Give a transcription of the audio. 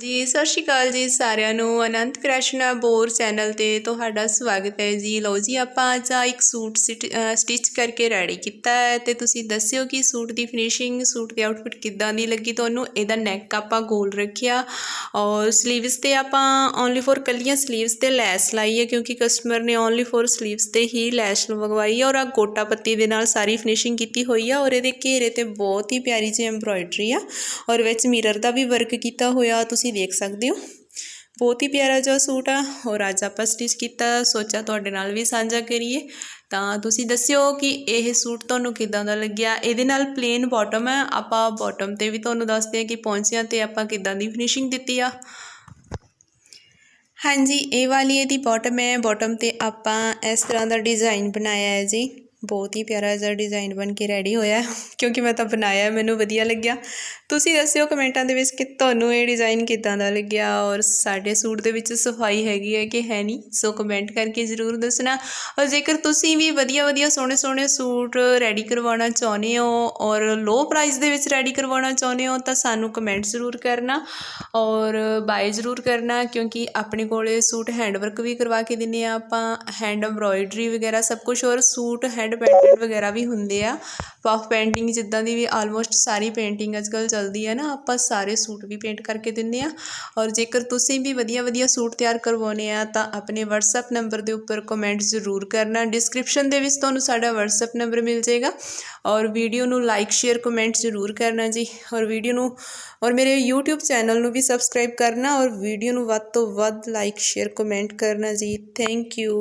ਜੀ, ਸਤਿ ਸ਼੍ਰੀ ਅਕਾਲ ਜੀ ਸਾਰਿਆਂ ਨੂੰ। ਅਨੰਤ ਕ੍ਰਿਸ਼ਨਾ ਬੋਰ ਚੈਨਲ ਤੇ ਤੁਹਾਡਾ ਸਵਾਗਤ ਹੈ ਜੀ। ਲਓ ਜੀ, ਆਪਾਂ ਅੱਜ ਆ ਇੱਕ ਸੂਟ ਸਟਿਚ ਕਰਕੇ ਰੈਡੀ ਕੀਤਾ ਹੈ ਤੇ ਤੁਸੀਂ ਦੱਸਿਓ ਕਿ ਸੂਟ ਦੀ ਫਿਨਿਸ਼ਿੰਗ ਸੂਟ ਦੀ ਆਊਟਫਿਟ ਕਿੱਦਾਂ ਦੀ ਲੱਗੀ ਤੁਹਾਨੂੰ? ਇਹਦਾ ਨੈਕ ਆਪਾਂ ਗੋਲ ਰੱਖਿਆ ਔਰ ਸਲੀਵਸ ਤੇ ਆਪਾਂ ਓਨਲੀ ਫॉर ਕੱਲੀਆਂ ਸਲੀਵਸ ਤੇ ਲੈਸ ਲਾਈ ਹੈ ਕਿਉਂਕਿ ਕਸਟਮਰ ਨੇ ਓਨਲੀ ਫॉर ਸਲੀਵਸ ਤੇ ਹੀ ਲੈਸ ਲਗਵਾਈ ਹੈ ਔਰ ਆ ਗੋਟਾ ਪੱਤੀ ਦੇ ਨਾਲ ਸਾਰੀ ਫਿਨਿਸ਼ਿੰਗ ਕੀਤੀ ਹੋਈ ਆ ਔਰ ਇਹਦੇ ਘੇਰੇ ਤੇ ਬਹੁਤ ਹੀ ਪਿਆਰੀ ਜਿਹੀ ਐਮਬ੍ਰੋਇਡਰੀ ਆ ਔਰ ਵਿੱਚ ਮਿਰਰ ਦਾ ਵੀ ਵਰਕ ਕੀਤਾ ਹੋਇਆ। ਤੁਸੀਂ ਤੁਸੀਂ ਦੇਖ ਸਕਦੇ ਹੋ। ਬਹੁਤ ਹੀ ਪਿਆਰਾ ਜਿਹਾ ਸੂਟ ਆ ਔਰ ਅੱਜ ਆਪਾਂ ਸਟਿਚ ਕੀਤਾ, ਸੋਚਿਆ ਤੁਹਾਡੇ ਨਾਲ ਵੀ ਸਾਂਝਾ ਕਰੀਏ। ਤਾਂ ਤੁਸੀਂ ਦੱਸਿਓ ਕਿ ਇਹ ਸੂਟ ਤੁਹਾਨੂੰ ਕਿਦਾਂ ਦਾ ਲੱਗਿਆ? ਇਹਦੇ ਨਾਲ ਪਲੇਨ ਬਾਟਮ ਹੈ ਆਪਾਂ ਬਾਟਮ ਤੇ ਵੀ ਤੁਹਾਨੂੰ ਦੱਸਦੇ ਹਾਂ ਕਿ ਪੌਂਚਿਆਂ ਤੇ ਆਪਾਂ ਕਿਦਾਂ ਦੀ ਫਿਨਿਸ਼ਿੰਗ ਦਿੱਤੀ ਆ। ਹਾਂਜੀ, ਇਹ ਵਾਲੀ ਇਹਦੀ ਬਾਟਮ ਹੈ। ਬਾਟਮ ਤੇ ਆਪਾਂ ਇਸ ਤਰ੍ਹਾਂ ਦਾ ਡਿਜ਼ਾਈਨ ਬਣਾਇਆ ਹੈ ਜੀ। ਬਹੁਤ ਹੀ ਪਿਆਰਾ ਜਿਹਾ ਡਿਜ਼ਾਈਨ ਬਣ ਕੇ ਰੈਡੀ ਹੋਇਆ ਕਿਉਂਕਿ ਮੈਂ ਤਾਂ ਬਣਾਇਆ, ਮੈਨੂੰ ਵਧੀਆ ਲੱਗਿਆ। ਤੁਸੀਂ ਦੱਸਿਓ ਕਮੈਂਟਾਂ ਦੇ ਵਿੱਚ ਕਿ ਤੁਹਾਨੂੰ ਇਹ ਡਿਜ਼ਾਈਨ ਕਿੱਦਾਂ ਦਾ ਲੱਗਿਆ ਔਰ ਸਾਡੇ ਸੂਟ ਦੇ ਵਿੱਚ ਸਫ਼ਾਈ ਹੈਗੀ ਹੈ ਕਿ ਹੈ ਨਹੀਂ? ਸੋ ਕਮੈਂਟ ਕਰਕੇ ਜ਼ਰੂਰ ਦੱਸਣਾ। ਔਰ ਜੇਕਰ ਤੁਸੀਂ ਵੀ ਵਧੀਆ ਵਧੀਆ ਸੋਹਣੇ ਸੋਹਣੇ ਸੂਟ ਰੈਡੀ ਕਰਵਾਉਣਾ ਚਾਹੁੰਦੇ ਹੋ ਔਰ ਲੋ ਪ੍ਰਾਈਸ ਦੇ ਵਿੱਚ ਰੈਡੀ ਕਰਵਾਉਣਾ ਚਾਹੁੰਦੇ ਹੋ, ਤਾਂ ਸਾਨੂੰ ਕਮੈਂਟ ਜ਼ਰੂਰ ਕਰਨਾ ਔਰ ਬਾਏ ਜ਼ਰੂਰ ਕਰਨਾ, ਕਿਉਂਕਿ ਆਪਣੇ ਕੋਲੇ ਸੂਟ ਹੈਂਡਵਰਕ ਵੀ ਕਰਵਾ ਕੇ ਦਿੰਨੇ ਆ ਆਪਾਂ ਹੈਂਡ ਐਮਬ੍ਰੋਇਡਰੀ ਵਗੈਰਾ ਸਭ ਕੁਝ ਔਰ ਸੂਟ ਹੈਂਡ ਪੈਂਟਡ ਵਗੈਰਾ ਵੀ ਹੁੰਦੇ ਆ। ਪਫ ਪੇਂਟਿੰਗ ਜਿੱਦਾਂ ਦੀ ਵੀ ਆਲਮੋਸਟ ਸਾਰੀ ਪੇਂਟਿੰਗ ਅੱਜਕੱਲ ਚੱਲਦੀ ਹੈ ਨਾ, ਆਪਾਂ ਸਾਰੇ ਸੂਟ ਵੀ ਪੇਂਟ ਕਰਕੇ ਦਿੰਨੇ ਆ। ਔਰ ਜੇਕਰ ਤੁਸੀਂ ਵੀ ਵਧੀਆ ਵਧੀਆ ਸੂਟ ਤਿਆਰ ਕਰਵਾਉਣੇ ਆ, ਤਾਂ ਆਪਣੇ WhatsApp ਨੰਬਰ ਦੇ ਉੱਪਰ ਕਮੈਂਟ ਜ਼ਰੂਰ ਕਰਨਾ। ਡਿਸਕ੍ਰਿਪਸ਼ਨ ਦੇ ਵਿੱਚ ਤੁਹਾਨੂੰ ਸਾਡਾ WhatsApp ਨੰਬਰ ਮਿਲ ਜਾਏਗਾ। ਔਰ ਵੀਡੀਓ ਨੂੰ ਲਾਈਕ ਸ਼ੇਅਰ ਕਮੈਂਟ ਜ਼ਰੂਰ ਕਰਨਾ ਜੀ। ਔਰ ਵੀਡੀਓ ਨੂੰ, ਔਰ ਮੇਰੇ YouTube ਚੈਨਲ ਨੂੰ ਵੀ ਸਬਸਕ੍ਰਾਈਬ ਕਰਨਾ। ਔਰ ਵੀਡੀਓ ਨੂੰ ਵੱਧ ਤੋਂ ਵੱਧ ਲਾਈਕ ਸ਼ੇਅਰ ਕਮੈਂਟ ਕਰਨਾ ਜੀ। Thank you